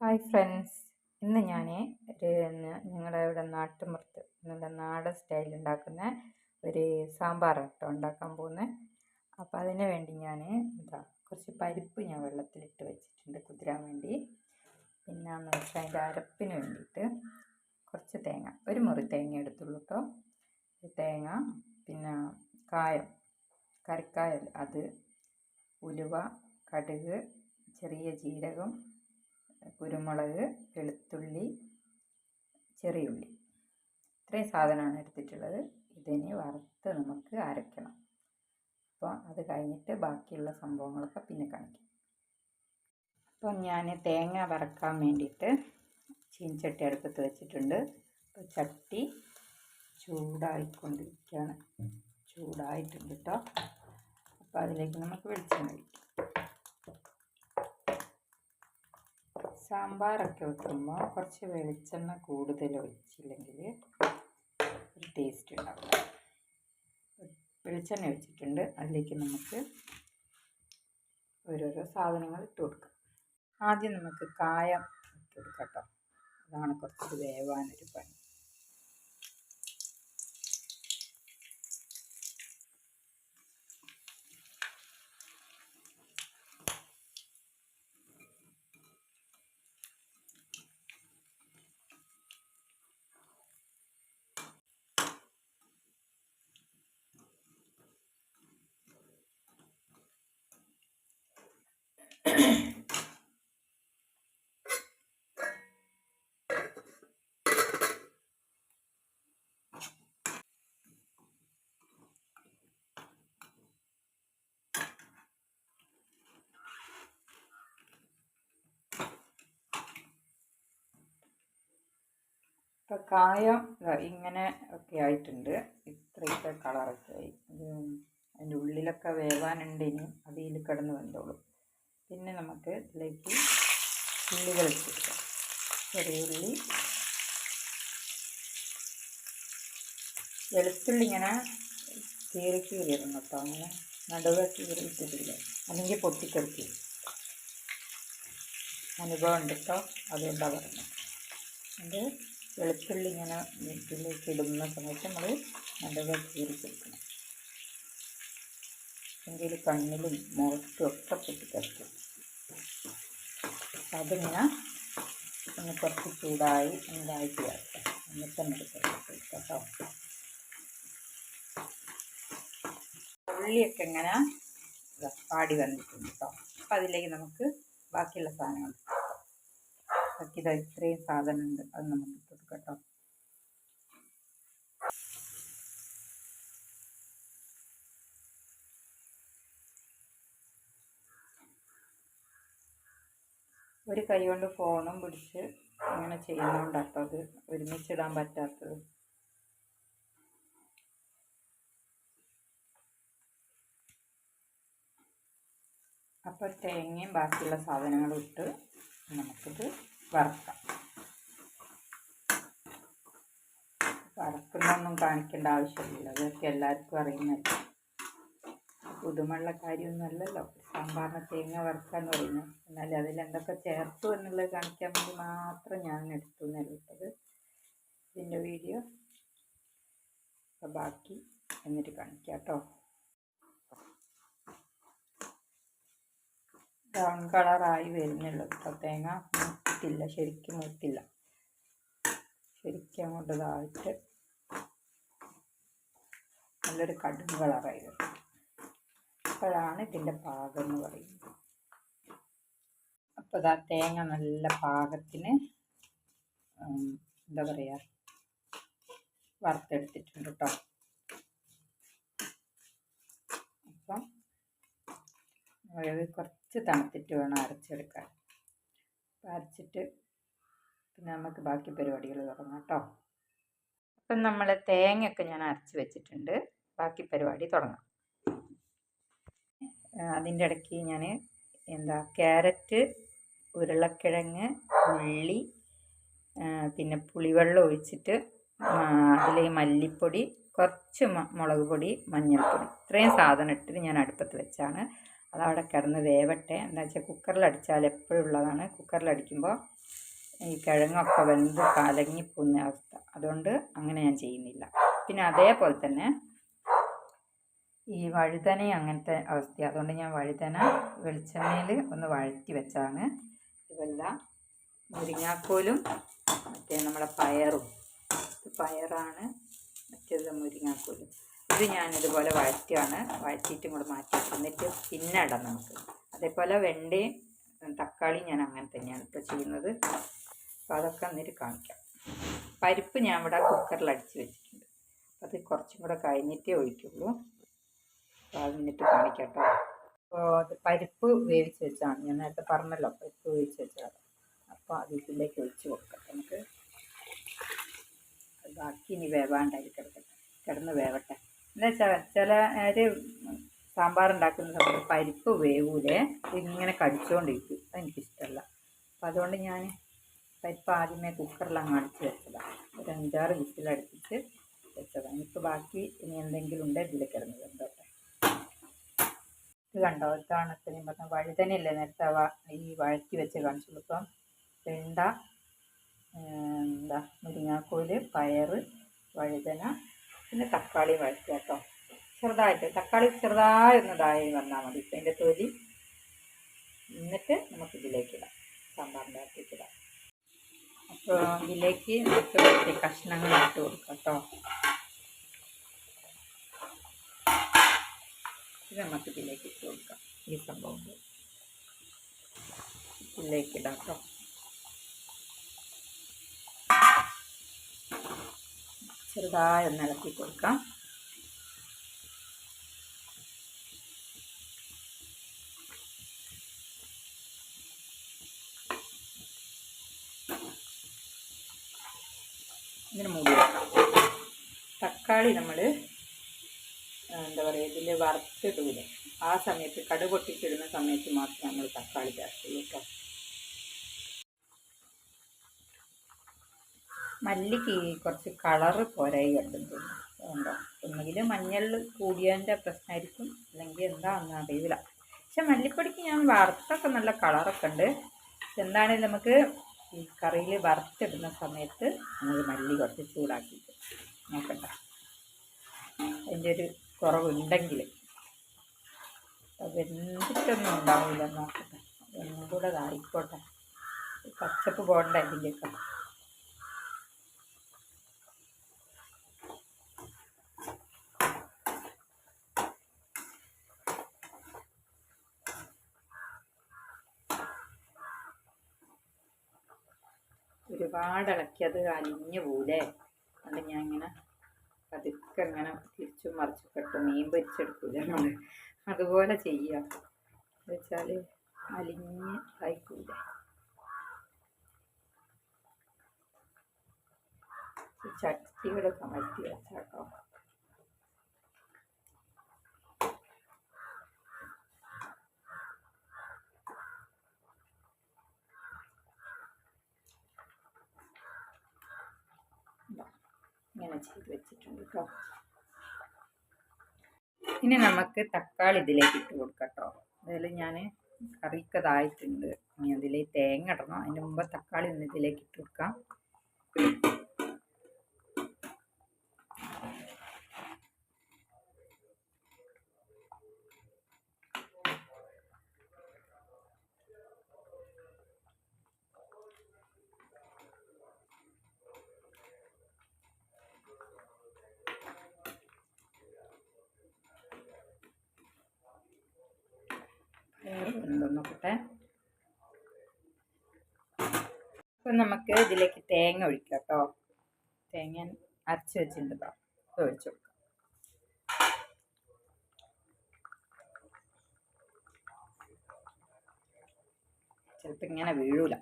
Hi friends ഇന്ന് ഞാൻ ഒരു ഞങ്ങളുടെ ഇവിടെ നാട്ടുമുറത്ത് നല്ല നാടൻ സ്റ്റൈലിൽ ഉണ്ടാക്കുന്ന ഒരു സാമ്പാർ കേട്ടോ ഉണ്ടാക്കാൻ പോകുന്നത് അപ്പോൾ അതിന് വേണ്ടി ഞാൻ എന്താ കുറച്ച് പരിപ്പ് ഞാൻ വെള്ളത്തിലിട്ട് വെച്ചിട്ടുണ്ട് കുതിരാൻ വേണ്ടി. പിന്നെ വെച്ചാൽ അതിന്റെ അരപ്പിന് വേണ്ടിയിട്ട് കുറച്ച് തേങ്ങ ഒരു മുറി തേങ്ങ എടുത്തുള്ളൂ കേട്ടോ തേങ്ങ പിന്നെ കായം കറിക്കായൽ അത് ഉലുവ കടുക് ചെറിയ ജീരകം കുരുമുളക് വെളുത്തുള്ളി ചെറിയുള്ളി ഇത്രയും സാധനമാണ് എടുത്തിട്ടുള്ളത്. ഇതിനെ വറുത്ത് നമുക്ക് അരയ്ക്കണം. അപ്പോൾ അത് കഴിഞ്ഞിട്ട് ബാക്കിയുള്ള സംഭവങ്ങളൊക്കെ പിന്നെ കാണിക്കാം. അപ്പോൾ ഞാൻ തേങ്ങ വറക്കാൻ വേണ്ടിയിട്ട് ചീൻചട്ടി അടുപ്പത്ത് വെച്ചിട്ടുണ്ട്. അപ്പോൾ ചട്ടി ചൂടായിക്കൊണ്ടിരിക്കുകയാണ്. ചൂടായിട്ടുണ്ട് കേട്ടോ. അപ്പോൾ അതിലേക്ക് നമുക്ക് വെളിച്ചെണ്ണ ഒഴിക്കാം. സാമ്പാറൊക്കെ വെക്കുമ്പോൾ കുറച്ച് വെളിച്ചെണ്ണ കൂടുതൽ ഒഴിച്ചില്ലെങ്കിൽ ഒരു ടേസ്റ്റ് ഉണ്ടാവില്ല വെളിച്ചെണ്ണ ഒഴിച്ചിട്ടുണ്ട്. അതിലേക്ക് നമുക്ക് ഓരോരോ സാധനങ്ങൾ ഇട്ട് കൊടുക്കാം. ആദ്യം നമുക്ക് കായം ഇട്ട് കൊടുക്കാം കേട്ടോ. അതാണ് കുറച്ച് വേവാനൊരു പണി. ഇപ്പോൾ കായം ഇങ്ങനെ ഒക്കെ ആയിട്ടുണ്ട്. ഇത്രയൊക്കെ കളറൊക്കെ ആയി. അതിന്റെ ഉള്ളിലൊക്കെ വേവാനുണ്ട് ഇനി. അതിൽ കിടന്ന് വെന്തോളും. പിന്നെ നമുക്ക് ഇതിലേക്ക് ഉള്ളികൾ ഇട്ടിരിക്കാം ചെറിയ ഉള്ളി. വെളുത്തുള്ളി ഇങ്ങനെ കീറി കീറി ഇടണം കേട്ടോ. അങ്ങനെ നടുവ് കീറി ഇട്ടിട്ടില്ല. അല്ലെങ്കിൽ പൊട്ടിക്കെടുത്തി അനുഭവം ഉണ്ട് കേട്ടോ. അതുകൊണ്ടാണ് പറഞ്ഞത്. അത് വെളുത്തുള്ളി ഇങ്ങനെ വീട്ടിലേക്ക് ഇടുന്ന സമയത്ത് നമ്മൾ നല്ലതായി കീറി കൊടുക്കണം എങ്കിൽ കണ്ണിലും മുഖത്തും ഒക്കെ പൊട്ടിത്തെറിക്കും അതിങ്ങനെ ഒന്ന് കുറച്ച് ചൂടായി ഇതായിട്ട് വരട്ടെ. എന്നിട്ട് നമുക്ക് കേട്ടോ. ഉള്ളിയൊക്കെ ഇങ്ങനെ പാടി വന്നിട്ടുണ്ട് കേട്ടോ. അപ്പം അതിലേക്ക് നമുക്ക് ബാക്കിയുള്ള സാധനങ്ങൾ ബാക്കി ഇതാ ഇത്രയും സാധനമുണ്ട്. അത് നമുക്ക് ഇട്ട് കൊടുക്കാം കേട്ടോ ഒരു കൈ കൊണ്ട് ഫോണും പിടിച്ച് അങ്ങനെ ചെയ്യുന്നതുകൊണ്ടാട്ടോ അത് ഒരുമിച്ചിടാൻ പറ്റാത്തത്. അപ്പോൾ തേങ്ങയും ബാക്കിയുള്ള സാധനങ്ങളും ഇട്ട് നമുക്കിത് വറക്കാം. വറക്കുന്നൊന്നും കാണിക്കേണ്ട ആവശ്യമില്ല. അതൊക്കെ എല്ലാവർക്കും അറിയുന്നതല്ലേ. പുതുമുള്ള കാര്യമൊന്നുമല്ലല്ലോ സാമ്പാറിന് തേങ്ങ വറുക്കാന്ന് പറയുന്നത്. എന്നാൽ അതിൽ എന്തൊക്കെ ചേർത്തു എന്നുള്ളത് കാണിക്കാൻ വേണ്ടി മാത്രം ഞാൻ എടുത്തു നിലവിട്ടത് ഇതിന്റെ വീഡിയോ ബാക്കി എന്നിട്ട് കാണിക്കാം കേട്ടോ. ബ്രൗൺ കളറായി വരുന്നുള്ളൂ കേട്ടോ തേങ്ങ. മൂത്തിട്ടില്ല ശരിക്കും മൂത്തില്ല. ശരിക്കും അങ്ങോട്ട് ഇതായിട്ട് നല്ലൊരു കടും കളറായി വരും. അപ്പോഴാണ് ഇതിന്റെ പാകം എന്ന് പറയുന്നത്. അപ്പോൾ ഇതാ തേങ്ങ നല്ല പാകത്തിന് എന്താ പറയുക വറുത്തെടുത്തിട്ടുണ്ട് കേട്ടോ അപ്പം കുറച്ച് തണുത്തിട്ട് വേണം അരച്ചെടുക്കാൻ. അരച്ചിട്ട് പിന്നെ നമുക്ക് ബാക്കി പരിപാടികൾ തുടങ്ങാം കേട്ടോ അപ്പം നമ്മൾ തേങ്ങയൊക്കെ ഞാൻ അരച്ച് വെച്ചിട്ടുണ്ട്. ബാക്കി പരിപാടി തുടങ്ങാം. അതിന്റെ ഇടയ്ക്ക് ഞാൻ എന്താ ക്യാരറ്റ് ഉരുളക്കിഴങ്ങ് ഉള്ളി പിന്നെ പുളിവെള്ളം ഒഴിച്ചിട്ട് അതിൽ മല്ലിപ്പൊടി കുറച്ച് മുളക് പൊടി മഞ്ഞൾപ്പൊടി ഇത്രയും സാധനം ഇട്ടിട്ട് ഞാൻ അടുപ്പത്ത് വെച്ചാണ്. അതവിടെ കിടന്ന് വേവട്ടെ. എന്താ വെച്ചാൽ കുക്കറിൽ അടിച്ചാൽ എപ്പോഴും ഉള്ളതാണ്. കുക്കറിൽ അടിക്കുമ്പോൾ ഈ കിഴങ്ങൊക്കെ വെന്ത് കലങ്ങി പോകുന്ന അവസ്ഥ. അതുകൊണ്ട് അങ്ങനെ ഞാൻ ചെയ്യുന്നില്ല. പിന്നെ അതേപോലെ തന്നെ ഈ വഴുതനയും അങ്ങനത്തെ അവസ്ഥയാണ് അതുകൊണ്ട് ഞാൻ വഴുതന വെളിച്ചെണ്ണയിൽ ഒന്ന് വഴറ്റി വെച്ചാണ് ഇതെല്ലാം മുരിങ്ങാക്കോലും മറ്റേ നമ്മളെ പയറും. പയറാണ് മറ്റേത് മുരിങ്ങാക്കോലും. ഇത് ഞാൻ ഇതുപോലെ വഴറ്റിയാണ് വഴറ്റിയിട്ട് ഇങ്ങോട്ട് മാറ്റി എന്നിട്ട് പിന്നെ ഇടാം നമുക്ക്. അതേപോലെ വെണ്ടയും തക്കാളിയും ഞാൻ അങ്ങനെ തന്നെയാണ് ഇപ്പോൾ ചെയ്യുന്നത്. അപ്പോൾ അതൊക്കെ എന്നിട്ട് കാണിക്കാം. പരിപ്പ് ഞാൻ ഇവിടെ കുക്കറിൽ അടിച്ച് വെച്ചിട്ടുണ്ട് അത് കുറച്ചും കൂടെ കഴിഞ്ഞിട്ടേ ഒഴിക്കുള്ളൂ. അത് നിന്നിട്ട് കാണിക്കാം കേട്ടോ അപ്പോൾ അത് പരിപ്പ് വേവിച്ച് വെച്ചാണ് ഞാൻ നേരത്തെ പറഞ്ഞല്ലോ പരിപ്പ് വേവിച്ച് വെച്ചാണ് അപ്പോൾ അത് ഇതിലേക്ക് ഒഴിച്ച് കൊടുക്കാം. നമുക്ക് ബാക്കി ഇനി വേവാണ്ടായി കിടക്കട്ടെ. കിടന്ന് വേവട്ടെ. എന്താ വെച്ചാൽ ചില ഒരു സാമ്പാർ ഉണ്ടാക്കുന്ന സമയത്ത് പരിപ്പ് വേവൂലേ? ഇങ്ങനെ കടിച്ചുകൊണ്ടിരിക്കും അതെനിക്കിഷ്ടമല്ല അപ്പം അതുകൊണ്ട് ഞാൻ പരിപ്പ് ആദ്യമേ കുക്കറിൽ അങ്ങ് അടിച്ച് വെച്ചതാണ് ഒരു അഞ്ചാറ് വിസിലടുപ്പിച്ച് വെച്ചതാണ് ഇപ്പോൾ ബാക്കി ഇനി എന്തെങ്കിലും ഉണ്ടെങ്കിൽ ഇതിൽ കിടന്ന് വെന്തോട്ടെ ഇത് കണ്ടോ? ഇതാണ് ഇത്രയും പറഞ്ഞ വഴുതനയല്ലേ നേരത്തെ ഈ വഴറ്റി വെച്ച് കാണിച്ചുള്ളൂ ഇപ്പം വെണ്ട എന്താ മുരിങ്ങാക്കോൽ പയറ് വഴുതന പിന്നെ തക്കാളി വഴറ്റുക കേട്ടോ. ചെറുതായിട്ട് തക്കാളി ചെറുതായി ഒന്ന് ഇതായി വന്നാൽ മതി. ഇപ്പം അതിന്റെ തൊലി എന്നിട്ട് നമുക്ക് ഇതിലേക്ക് ഇടാം. സാമ്പാറിന്റെ ഇടാം. അപ്പോൾ ഇതിലേക്ക് നമുക്ക് കഷ്ണങ്ങൾ ഇട്ട് കൊടുക്കാം കേട്ടോ ഇത് നമുക്ക് ഇതിലേക്ക് ഇട്ട് കൊടുക്കാം. ഈ സംഭവം ഇതിലേക്ക് ഇടാം കേട്ടോ ചെറുതായി ഒന്ന് ഇളക്കി കൊടുക്കാം. ഇതിന് മൂടി വെക്കാം. തക്കാളി നമ്മൾ എന്താ പറയുക ഇതിൽ വറുത്തിടൂല. ആ സമയത്ത് കടു പൊട്ടിച്ചിടുന്ന സമയത്ത് മാത്രമേ നമ്മൾ തക്കാളി ചേർക്കുള്ളൂ മല്ലിക്ക് കുറച്ച് കളറ് പോരായി ഉണ്ടോ ഒന്നുകിൽ മഞ്ഞൾ കൂടിയതിന്റെ പ്രശ്നമായിരിക്കും അല്ലെങ്കിൽ എന്താണെന്ന് അറിയില്ല. പക്ഷെ മല്ലിപ്പൊടിക്ക് ഞാൻ വറുത്തൊക്കെ നല്ല കളറൊക്കെ ഉണ്ട്. എന്താണ് എന്താണെങ്കിലും നമുക്ക് ഈ കറിയിൽ വറുത്തിടുന്ന സമയത്ത് നമുക്ക് മല്ലി കുറച്ച് ചൂടാക്കിയിട്ട് നോക്കണ്ട. അതിന്റെ ഒരു കുറവുണ്ടെങ്കിൽ അതെന്തിട്ടൊന്നും ഉണ്ടാവില്ല നോക്കട്ടെ ഒന്നും കൂടെ ആയിക്കോട്ടെ. പച്ചപ്പ് പോകണ്ട ഇതിന്റെയൊക്കെ ഒരുപാട് ഇളക്കി അത് അലിഞ്ഞു പോലെ അതുകൊണ്ട് ഞാൻ ഇങ്ങനെ പതുക്കെ ഇങ്ങനെ തിരിച്ചും മറിച്ചൊക്കെ ഇട്ട് മീൻ പൊരിച്ചെടുക്കൂല നമ്മൾ അതുപോലെ ചെയ്യുക വെച്ചാൽ അലിഞ്ഞ് ആയിക്കൂല. ചട്ടികളൊക്കെ മാറ്റി വെച്ചാട്ടോ ഇതാ, ഇങ്ങനെ ചെയ്ത് വെച്ചിട്ടുണ്ട് കേട്ടോ ഇനി നമുക്ക് തക്കാളി ഇതിലേക്ക് ഇട്ട് കൊടുക്കാം കേട്ടോ അതിൽ ഞാൻ കറിക്കതായിട്ടുണ്ട് ഇനി അതിൽ തേങ്ങ ഇടണം. അതിന്റെ മുമ്പ് തക്കാളി ഒന്ന് ഇതിലേക്ക് ഇട്ട് കൊടുക്കാം. നോക്കട്ടെ അപ്പം നമുക്ക് ഇതിലേക്ക് തേങ്ങ ഒഴിക്കാം കേട്ടോ. തേങ്ങ അരച്ച് വെച്ചിട്ടുണ്ട് ഒഴിച്ചു കൊടുക്കാം. ചിലപ്പോൾ ഇങ്ങനെ വീഴൂല.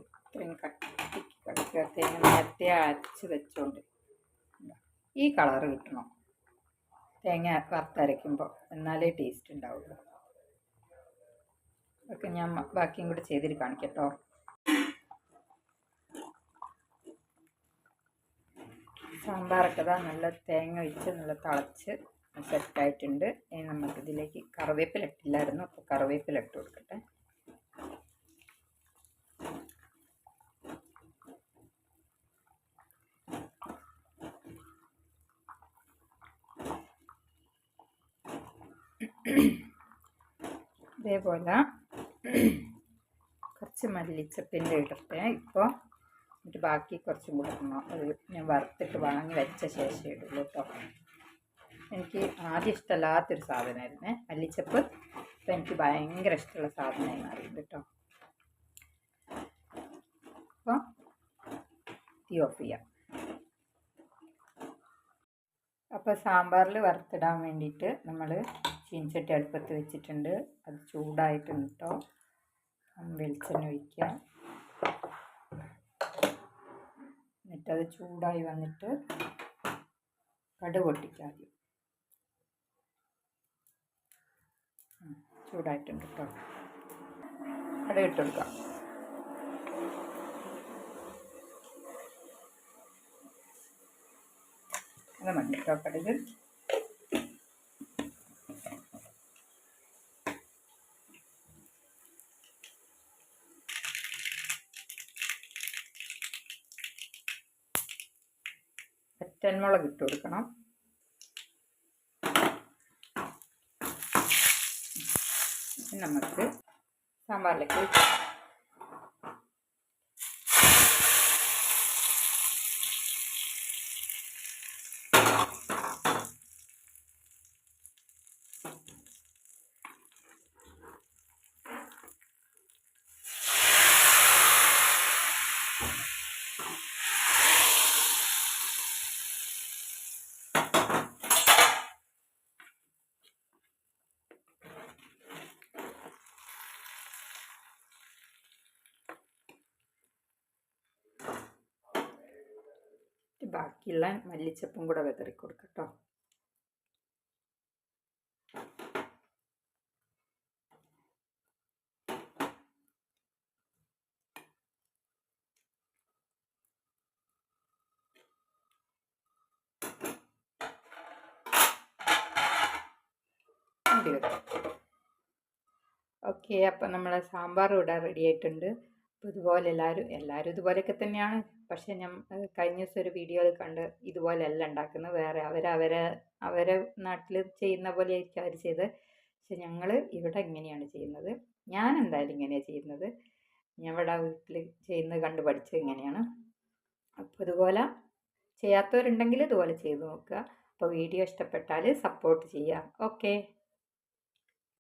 ഇത്രയും കട്ടി കിടക്കുക തേങ്ങ നേരത്തെ അരച്ച് വെച്ചോണ്ട്. ഈ കളറ് കിട്ടണം. തേങ്ങ വറുത്തരയ്ക്കുമ്പോൾ എന്നാലേ ടേസ്റ്റ് ഉണ്ടാവുള്ളൂ. ഒക്കെ ഞാൻ ബാക്കിയും കൂടി ചെയ്തിട്ട് കാണിക്കട്ടോ. സാമ്പാറൊക്കെ ഇതാ നല്ല തേങ്ങ ഒഴിച്ച് നല്ല തിളച്ച് സെറ്റായിട്ടുണ്ട് ഇനി നമുക്കിതിലേക്ക് കറിവേപ്പില ഇട്ടില്ലായിരുന്നു അപ്പോൾ കറിവേപ്പില ഇട്ട് കൊടുക്കട്ടെ. ഇതേപോലെ കുറച്ച് മല്ലിച്ചപ്പിന്റെ ഇടട്ടെ. ഇപ്പോൾ എന്നിട്ട് ബാക്കി കുറച്ചും കൂടെ ഇടണം. അത് ഞാൻ വറുത്തിട്ട് വാങ്ങി വെച്ച ശേഷം ഇടുള്ളൂ കേട്ടോ എനിക്ക് ആദ്യം ഇഷ്ടമല്ലാത്തൊരു സാധനമായിരുന്നേ മല്ലിച്ചപ്പ്. ഇപ്പം എനിക്ക് ഭയങ്കര ഇഷ്ടമുള്ള സാധനമായി മാറിയിട്ടുണ്ട് കേട്ടോ അപ്പോൾ തീ ഓഫ് ചെയ്യാം. അപ്പോൾ സാമ്പാറിൽ വറുത്തിടാൻ വേണ്ടിയിട്ട് നമ്മൾ ചീൻചട്ടി അടുപ്പത്ത് വെച്ചിട്ടുണ്ട്. അത് ചൂടായിട്ടുണ്ട് കേട്ടോ വെളിച്ചെണ്ണ ഒഴിക്കുക. എന്നിട്ടത് ചൂടായി വന്നിട്ട് കടുക് പൊട്ടിക്കുക ആദ്യം. ചൂടായിട്ടുണ്ട് കേട്ടോ കടുക് ഇട്ട് കൊടുക്കാം അത് മതി കേട്ടോ കടുക്. പച്ചമുളക് ഇട്ട് കൊടുക്കണം. നമുക്ക് സാമ്പാറിലേക്ക് ബാക്കിയുള്ള മല്ലിച്ചപ്പും കൂടെ വിതറി കൊടുക്കട്ടോ. ഓക്കെ അപ്പം നമ്മളെ സാമ്പാർ ഇവിടെ റെഡി ആയിട്ടുണ്ട്. അപ്പോൾ ഇതുപോലെ എല്ലാവരും എല്ലാവരും ഇതുപോലെയൊക്കെ തന്നെയാണ്. പക്ഷേ ഞാൻ കഴിഞ്ഞ ദിവസം ഒരു വീഡിയോയിൽ കണ്ട് ഇതുപോലെയല്ല ഉണ്ടാക്കുന്നത് വേറെ അവർ അവരെ അവരെ നാട്ടിൽ ചെയ്യുന്ന പോലെ ആയിരിക്കും അവർ ചെയ്ത് പക്ഷെ ഞങ്ങൾ ഇവിടെ ഇങ്ങനെയാണ് ചെയ്യുന്നത്. ഞാൻ എന്തായാലും ഇങ്ങനെയാണ് ചെയ്യുന്നത്. ഞാൻ ഇവിടെ വീട്ടിൽ ചെയ്യുന്നത് കണ്ട് പഠിച്ചത് ഇങ്ങനെയാണ്. അപ്പോൾ ഇതുപോലെ ചെയ്യാത്തവരുണ്ടെങ്കിൽ ഇതുപോലെ ചെയ്ത് നോക്കുക. അപ്പോൾ വീഡിയോ ഇഷ്ടപ്പെട്ടാൽ സപ്പോർട്ട് ചെയ്യുക. ഓക്കെ.